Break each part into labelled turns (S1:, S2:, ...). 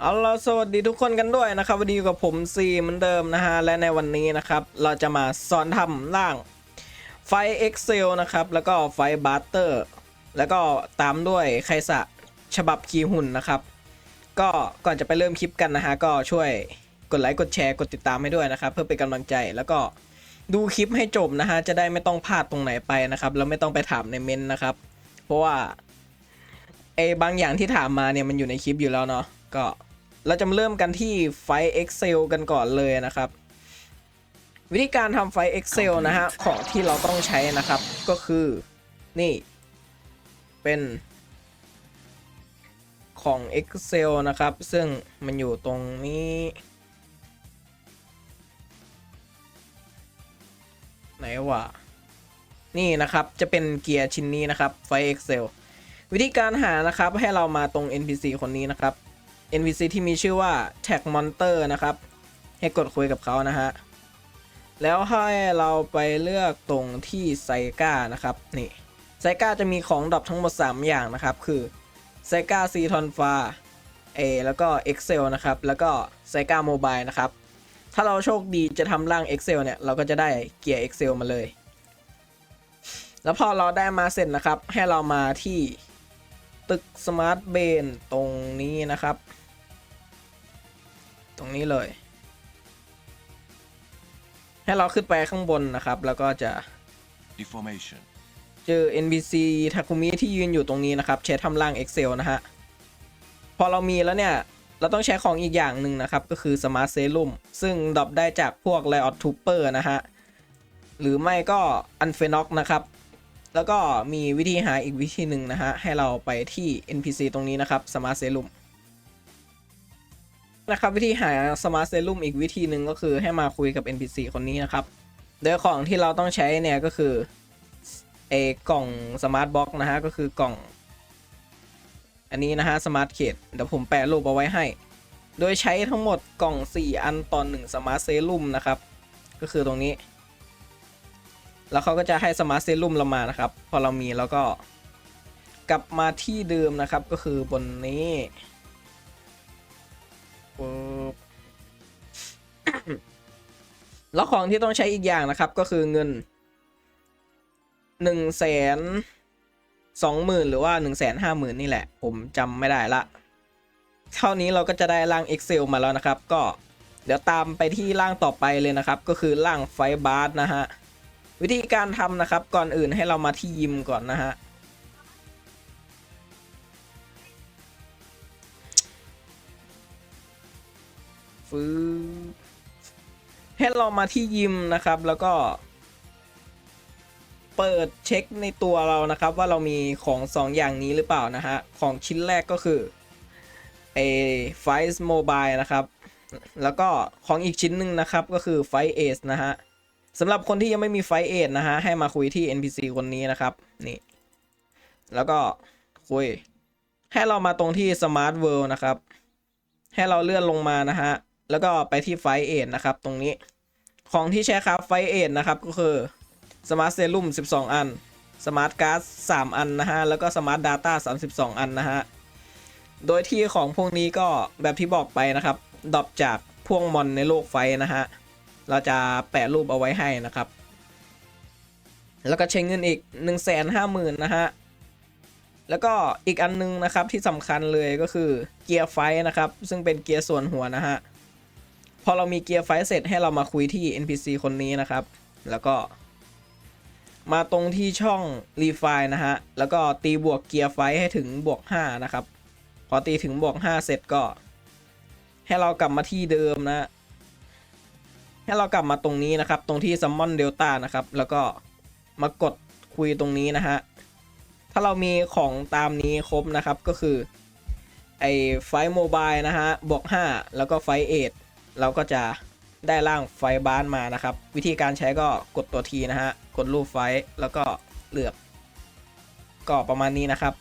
S1: เอาล่ะสวัสดีทุกคนกันด้วยนะครับวันนี้อยู่กับผมซีเหมือนเดิมนะฮะและในวันนี้นะครับ เราจะมาสอนทำร่างไฟ Excel นะครับ แล้วก็ไฟบัตเตอร์แล้วก็ตามด้วยไคสะฉบับคีหุ่นนะครับ ก็ก่อนจะไปเริ่มคลิปกันนะฮะก็ช่วยกดไลค์กดแชร์กดติดตามให้ด้วยนะครับ เพื่อเป็นกำลังใจแล้วก็ดูคลิปให้จบนะฮะจะได้ไม่ต้องพลาดตรงไหนไปนะครับแล้วไม่ต้องไปถามในเมนต์นะครับ เพราะว่าไอ้บางอย่างที่ถามมาเนี่ยมันอยู่ในคลิปอยู่แล้วเนาะก็ เราจะมาเริ่มกันที่ไฟล์ Excel กันก่อนเลยนะครับ วิธีการทำไฟล์ Excel นะฮะ ของที่เราต้องใช้นะครับ ก็คือนี่ เป็นของ Excel นะครับ ซึ่งมันอยู่ตรงนี้ ไหนวะนี่นะครับ จะเป็นเกียร์ชิ้นนี้นะครับไฟล์ Excel วิธีการหานะครับให้เรามาตรง NPC คนนี้นะครับ NPC ที่มีชื่อว่า Tag Monster นะครับ ให้กดคุยกับเขานะฮะ แล้วให้เราไปเลือกตรงที่ไซก้านะครับ นี่ไซก้าจะมีของดรอปทั้งหมด 3 อย่างนะครับ คือไซก้าซีทอนฟาเอแล้วก็ Excel นะครับ แล้วก็ไซก้าโมบายนะครับ ถ้าเราโชคดีจะทำร่าง Excel เนี่ย เราก็จะได้เกียร์ Excel มาเลย แล้วพอเราได้มาเสร็จนะครับ ให้เรามาที่ตึกสมาร์ทเบนตรงนี้นะครับ ตรงนี้เลย ให้เราขึ้นไปข้างบนนะครับ แล้วก็จะ
S2: Deformation.
S1: เจอ NPC ทาคุมิที่ยืนอยู่ตรงนี้นะครับ ใช้ทำร่าง Excel นะฮะ พอเรามีแล้วเนี่ย เราต้องใช้ของอีกอย่างหนึ่งนะครับ ก็คือ Smart Serum ซึ่งดรอปได้จากพวก Riot Trooper นะฮะ หรือไม่ก็ u n f e n o c นะครับ แล้วก็มีวิธีหาอีกวิธีหนึ่งนะฮะ ให้เราไปที่ NPC ตรงนี้นะครับ Smart Serum นะครับวิธีหา Smart Serum อีกวิธีหนึ่งก็คือให้มาคุยกับ NPC คนนี้นะครับ โดยของที่เราต้องใช้เนี่ยก็คือเอกล่อง Smart Box นะฮะก็คือกล่อง อันนี้นะฮะ Smart Case เดี๋ยวผมแปะรูปเอาไว้ให้ โดยใช้ทั้งหมดกล่อง 4 อันต่อ1 Smart Serum นะครับ ก็คือตรงนี้ แล้วเขาก็จะให้ Smart Serum เรามานะครับ พอเรามีแล้วก็กลับมาที่เดิมนะครับก็คือบนนี้ ปึ๊บแล้วของที่ต้องใช้อีกอย่างนะครับ ก็คือเงินหนึ่งแสนสองหมื่นหรือว่าหนึ่งแสนห้าหมื่นนี่แหละ ผมจำไม่ได้ละ เท่านี้เราก็จะได้ร่าง Excel มาแล้วนะครับ ก็เดี๋ยวตามไปที่ร่างต่อไปเลยนะครับ ก็คือร่างไฟบาร์นะฮะ วิธีการทำนะครับ ก่อนอื่นให้เรามาที่ยิมก่อนนะฮะ ฟื้ให้เรามาที่ยิมนะครับแล้วก็ เปิดเช็คในตัวเรานะครับ ว่าเรามีของสองอย่างนี้หรือเปล่านะฮะ ของชิ้นแรกก็คือไอไฟส์โมบายนะครับ แล้วก็ของอีกชิ้นหนึ่งนะครับก็คือไฟเอสนะฮะสำหรับคนที่ยังไม่มีไฟเอสนะฮะ ให้มาคุยที่ NPC คนนี้นะครับ นี่ แล้วก็คุย ให้เรามาตรงที่ Smart World นะครับ ให้เราเลื่อนลงมานะฮะ แล้วก็ไปที่ไฟเอทนะครับ ตรงนี้ของที่ใช้ครับไฟเอทนะครับก็คือ Smart Serum 12 อัน Smart Card 3อันนะฮะ แล้วก็ Smart Data 32 อันนะฮะ โดยที่ของพวกนี้ก็แบบที่บอกไปนะครับดรอปจากพวกมอนในโลกไฟนะฮะ เราจะแปะรูปเอาไว้ให้นะครับ แล้วก็ใช้เงินอีก 1 5 0 0 0 0นะฮะ แล้วก็อีกอันนึงนะครับที่สำคัญเลยก็คือเกียร์ไฟนะครับ ซึ่งเป็นเกียร์ส่วนหัวนะฮะ พอเรามีเกียร์ไฟเสร็จให้เรามาคุยที่ NPC คนนี้นะครับ แล้วก็ มาตรงที่ช่องรีไฟนะฮะ แล้วก็ตีบวกเกียร์ไฟให้ถึงบวก 5 นะครับ พอตีถึงบวก 5 เสร็จก็ ให้เรากลับมาที่เดิมนะ ให้เรากลับมาตรงนี้นะครับ ตรงที่ซัมมอนเดลต้านะครับ แล้วก็มากดคุยตรงนี้นะฮะ ถ้าเรามีของตามนี้ครบนะครับก็คือไอไฟโมบายนะฮะบวก 5 แล้วก็ไฟเอท เราก็จะได้ร่างไฟบ้านมานะครับ วิธีการใช้ก็กดตัวทีนะฮะ กดรูปไฟแล้วก็เลือกก็ประมาณนี้นะครับ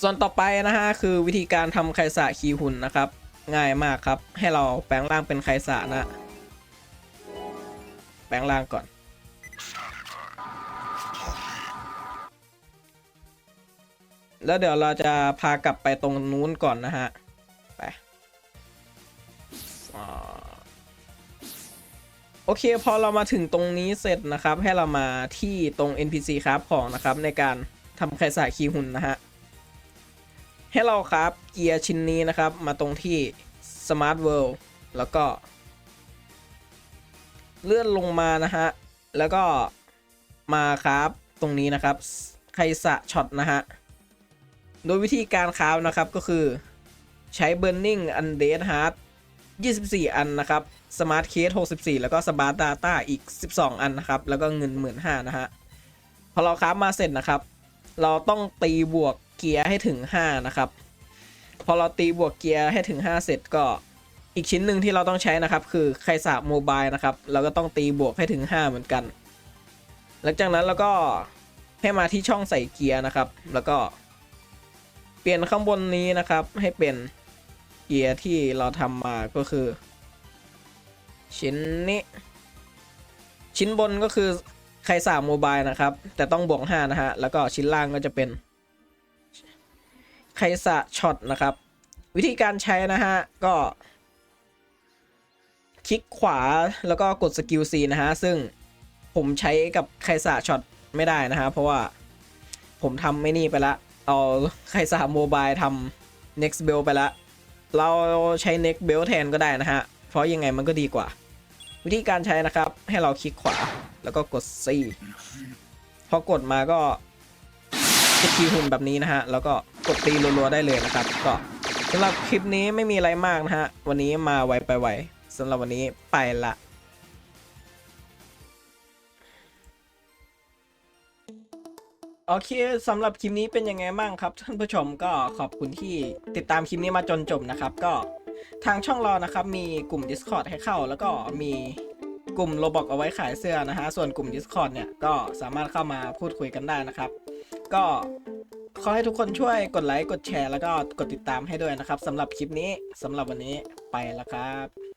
S1: ส่วนต่อไปนะฮะคือวิธีการทำไคสะคีหุ่นนะครับ ง่ายมากครับ ให้เราแปลงร่างเป็นไคสะนะ แปลงร่างก่อน แล้วเดี๋ยวเราจะพากลับไปตรงนู้นก่อนนะฮะ โอเคพอเรามาถึงตรงนี้เสร็จนะครับ ให้เรามาที่ตรง NPC ครับของนะครับในการทำไคสาคีหุ่นนะฮะ ให้เราครับเกียร์ชิ้นนี้นะครับ มาตรงที่ Smart World แล้วก็ เลื่อนลงมานะฮะ แล้วก็มาครับตรงนี้นะครับไคสะช็อตนะฮะ โดยวิธีการคราฟนะครับก็คือใช้ Burning Undead Heart 24 อันนะครับ Smart Case 64 แล้วก็ Smart Data อีก 12 อันนะครับ แล้วก็เงิน 15,000นะฮะ พอเราคราฟมาเสร็จนะครับ เราต้องตีบวกเกียร์ให้ถึง 5 นะครับ พอเราตีบวกเกียร์ให้ถึง 5 เสร็จก็อีกชิ้นหนึ่งที่เราต้องใช้นะครับ คือไคสะโมบายนะครับ เราก็ต้องตีบวกให้ถึง 5 เหมือนกัน หลังจากนั้นเราก็ให้มาที่ช่องใส่เกียร์นะครับ แล้วก็เปลี่ยนข้างบนนี้นะครับให้เป็น เกียร์ที่เราทำมาก็คือ ชิ้นนี้ ชิ้นบนก็คือไคสาโมบายนะครับ แต่ต้องบวก5นะฮะ แล้วก็ชิ้นล่างก็จะเป็นไคสะช็อตนะครับ วิธีการใช้นะฮะ ก็ คลิกขวาแล้วก็กดสกิล C นะฮะ ซึ่งผมใช้กับไคสะช็อตไม่ได้นะฮะ เพราะว่าผมทำไม่นี่ไปละ เอาไคสะโมบายทำ next bell ไปละ เราใช้ next bell แทนก็ได้นะฮะ เพราะยังไงมันก็ดีกว่า วิธีการใช้นะครับ ให้เราคลิกขวาแล้วก็กด C พอกดมาก็จะคีย์หุ่นแบบนี้นะฮะ แล้วก็กดตีรัวๆได้เลยนะครับ ก็สำหรับคลิปนี้ไม่มีอะไรมากนะฮะ วันนี้มาไวไปไวสำหรับวันนี้ไปละ โอเคสำหรับคลิปนี้เป็นยังไงบ้างครับ ท่านผู้ชมก็ขอบคุณที่ติดตามคลิปนี้มาจนจบนะครับ ก็ทางช่องเรานะครับ มีกลุ่ม Discord ให้เข้า แล้วก็มีกลุ่มโลบอกเอาไว้ขายเสื้อนะฮะ ส่วนกลุ่ม Discord เนี่ยก็สามารถเข้ามาพูดคุยกันได้นะครับ ก็ขอให้ทุกคนช่วยกดไลค์กดแชร์แล้วก็กดติดตามให้ด้วยนะครับสำหรับคลิปนี้สำหรับวันนี้ไปแล้วครับ